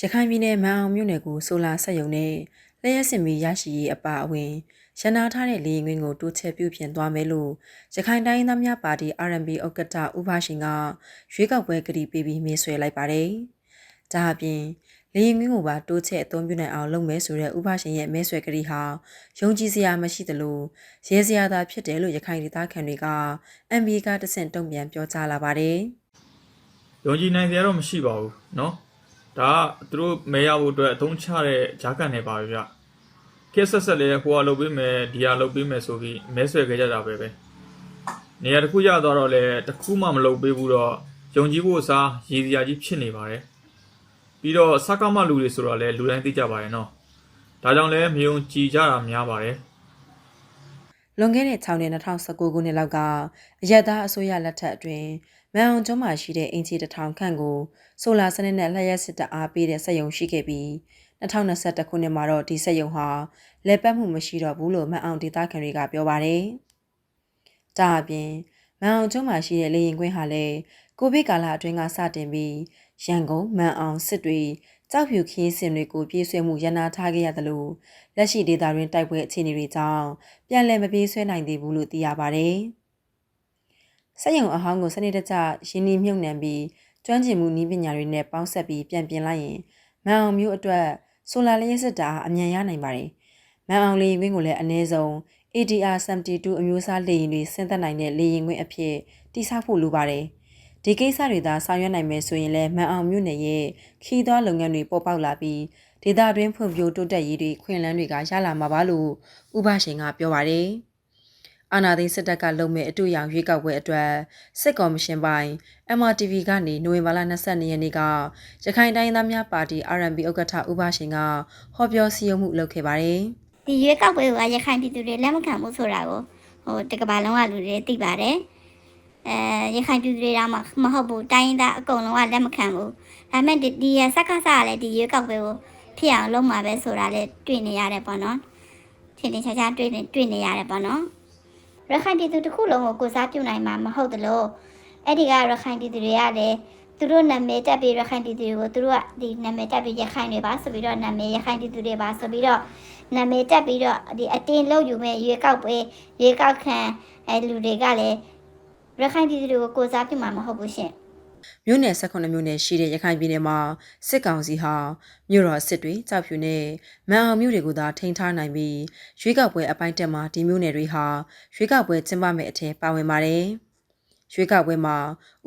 ရခိုင်ပြည်နယ်မန်အောင်မြို့နယ်ကိုဆိုလာဆက်ယုံနဲ့လျှက်စင်မီရရှိရေးအပါအဝင်ရန်နာထားတဲ့လေရင်ကွင်းကိုတိုးချဲ့ပြုပြင်သွားမယ်လို့ရခိုင်တိုင်းသားများပါတီ RMB ဥက္ကဋ္ဌဥပရှင်ကရွေးကောက်ပွဲကတိပေးပြီးမေးဆွဲလိုက်ပါတယ်။ဒါအပြင်လေရင်ကွင်းကိုပါတိုးချဲ့အသုံးပြုနိုင်အောင်လုပ်မယ်ဆိုတဲ့ဥပရှင်ရဲ့မဲဆွဲကတိဟာယုံကြည်စရာမရှိသလိုရဲစရာသာဖြစ်တယ်လို့ရခိုင်ဒေသခံတွေက MB ကတဆင့်တုံ့ပြန်ပြောကြားလာပါတယ်။ ယုံကြည်နိုင်စရာတော့မရှိပါဘူးเนาะ ဒါသူတို့မဲရဖို့အတွက်အသုံးချတဲ့ဂျာကန်တွေပါပဲဗျခက်ဆက်ဆက်လေးဟိုကလုပ်ပေးမယ်ဒီကလုပ်ပေးမယ်ဆိုပြီးမဲဆွဲခဲ့ကြတာပဲပဲနေရာတစ်ခုရသွားတော့လေတစ်ခုမှမလုပ်ပေးဘူးတော့ယုံကြည်ဖို့အစားရည်စရာကြီးဖြစ်နေပါတယ်ပြီးတော့စကားမလူတွေဆိုတော့လေလူတိုင်းသိကြပါရဲ့နော်ဒါကြောင့်လဲမယုံကြည်ကြတာများပါတယ်လွန်ခဲ့တဲ့6နှစ်2019ခုနှစ်လောက်ကအရက်သားအစိုးရလက်ထက်အတွင်း မန်အောင်ကျွန်းမှာရှိတဲ့အင်ချီတစ်ထောင်ခန့်ကိုဆိုလာစနစ်နဲ့လျှက်စစ်တအားပေးတဲ့စက်ရုံရှိခဲ့ပြီး2021ခုနှစ်မှာတော့ဒီစက်ရုံဟာလဲပတ်မှုမရှိတော့ဘူးလို့မန်အောင်ဒေသခံတွေကပြောပါတယ်။ဒါအပြင်မန်အောင်ကျွန်းမှာရှိတဲ့လေရင်ကွင်းဟာလည်းကိုဗစ်ကာလအတွင်းကစတင်ပြီးရန်ကုန်မန်အောင်စစ်တွေကြောက်ဖြူခင်းစင်တွေကိုပြေးဆွဲမှုရန်နာထားခဲ့ရတယ်လို့လက်ရှိဒေတာတွင်တိုက်ပွဲအခြေအနေတွေကြောင့်ပြန်လည်မပြေးဆွဲနိုင်သေးဘူးလို့သိရပါတယ်။ စက်ရုံအဟောင်းကိုစနစ်တကျရင်းနှီးမြှုပ်နှံပြီးကျွမ်းကျင်မှုနည်းပညာတွေနဲ့ပေါင်းစပ်ပြီးပြန်ပြင်လိုက်ရင်မန်အောင်မျိုးအတွက်ဆိုလာလျှက်စစ်တာအမြန်ရနိုင်ပါတယ်။မန်အောင်လေရင်ကွင်းကိုလည်းအနည်းဆုံး ADR 72အမျိုးအစားလေရင်တွေဆင်းသက်နိုင်တဲ့လေရင်ကွင်းအဖြစ်တိစောက်ဖို့လိုပါတယ်။ဒီကိစ္စတွေသာဆောင်ရွက်နိုင်မယ်ဆိုရင်လည်းမန်အောင်မြို့နယ်ရဲ့ခီးသွွားလုပ်ငန်းတွေပေါ်ပေါက်လာပြီးဒေသတွင်းဖွံ့ဖြိုးတိုးတက်ရေးတွေခွင့်လန်းတွေကရလာမှာပါလို့ဥပရှင်ကပြောပါတယ်။ အာနာသိန်းစစ်တပ်ကလုံမဲ့အတူရောင်ရွေးကောက်ပွဲအတွက်စစ်ကော်မရှင်ပိုင်း MRTV ကနေနိုဝင်ဘာလ22ရက်နေ့ကရခိုင်တိုင်းသားများပါတီ RMB ဥက္ကဋ္ဌဥပရှင်ကဟောပြောစည်းရုံးမှုလုပ်ခဲ့ပါတယ်။ဒီရွေးကောက်ပွဲကရခိုင်ပြည်သူတွေလက်မခံဘူးဆိုတာကိုဟိုတကဘာလုံးကလူတွေသိပါတယ်အဲရခိုင်ပြည်သူတွေတော့မဟုတ်ဘူးတိုင်းရင်းသားအကုန်လုံးကလက်မခံဘူးဒါပေမဲ့ဒီဒီစက္ကစကလည်းဒီရွေးကောက်ပွဲကိုဖြစ်အောင်လုပ်မှာပဲဆိုတာလည်းတွေ့နေရတယ်ပေါ့နော်ထင်ထင်ရှားရှားတွေ့နေတွေ့နေရတယ်ပေါ့နော် ရခိုင်ပြည်သူတစ်ခုလုံးကိုကိုစားပြုနိုင်မှာမဟုတ်သလိုအဲ့ဒီကရခိုင်ပြည်သူတွေကလည်းသူတို့နာမည်တက်ပြီးရခိုင်ပြည်သူတွေကိုသူတို့ကဒီနာမည်တက်ပြီးရခိုင်တွေပါဆိုပြီးတော့နာမည်ရခိုင်ပြည်သူတွေပါဆိုပြီးတော့နာမည်တက်ပြီးတော့ဒီအတင်းလောက်ယူမဲ့ရွေးကောက်ပွဲရွေးကောက်ခံအဲလူတွေကလည်းရခိုင်ပြည်သူတွေကိုကိုစားပြုမှာမဟုတ်ဘူးရှင် မြို့နယ်18မြို့နယ်ရှိတဲ့ရခိုင်ပြည်နယ်မှာစစ်ကောင်စီဟာမြို့တော်စစ်တွေကြောက်ဖြူနဲ့မန်အောင်မြို့တွေကိုသာထိန်းထားနိုင်ပြီးရွေးကောက်ပွဲအပိုင်းတက်မှာဒီမြို့နယ်တွေဟာရွေးကောက်ပွဲကျင်းပမယ့်အထက်ပါဝင်ပါတယ်။ရွေးကောက်ပွဲမှာ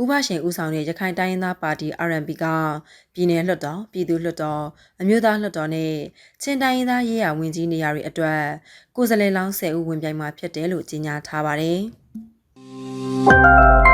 ဥပရှင်ဦးဆောင်တဲ့ရခိုင်တိုင်းရင်းသားပါတီ RMP ကပြည်내လွှတ်တော်ပြည်သူလွှတ်တော်အမျိုးသားလွှတ်တော်နဲ့ချင်းတိုင်းရင်းသားရေးရာဝန်ကြီးနေရာတွေအတွက်ကိုယ်စားလှယ်လောင်း10ဦးဝင်ပြိုင်မှာဖြစ်တယ်လို့ကြေညာထားပါတယ်။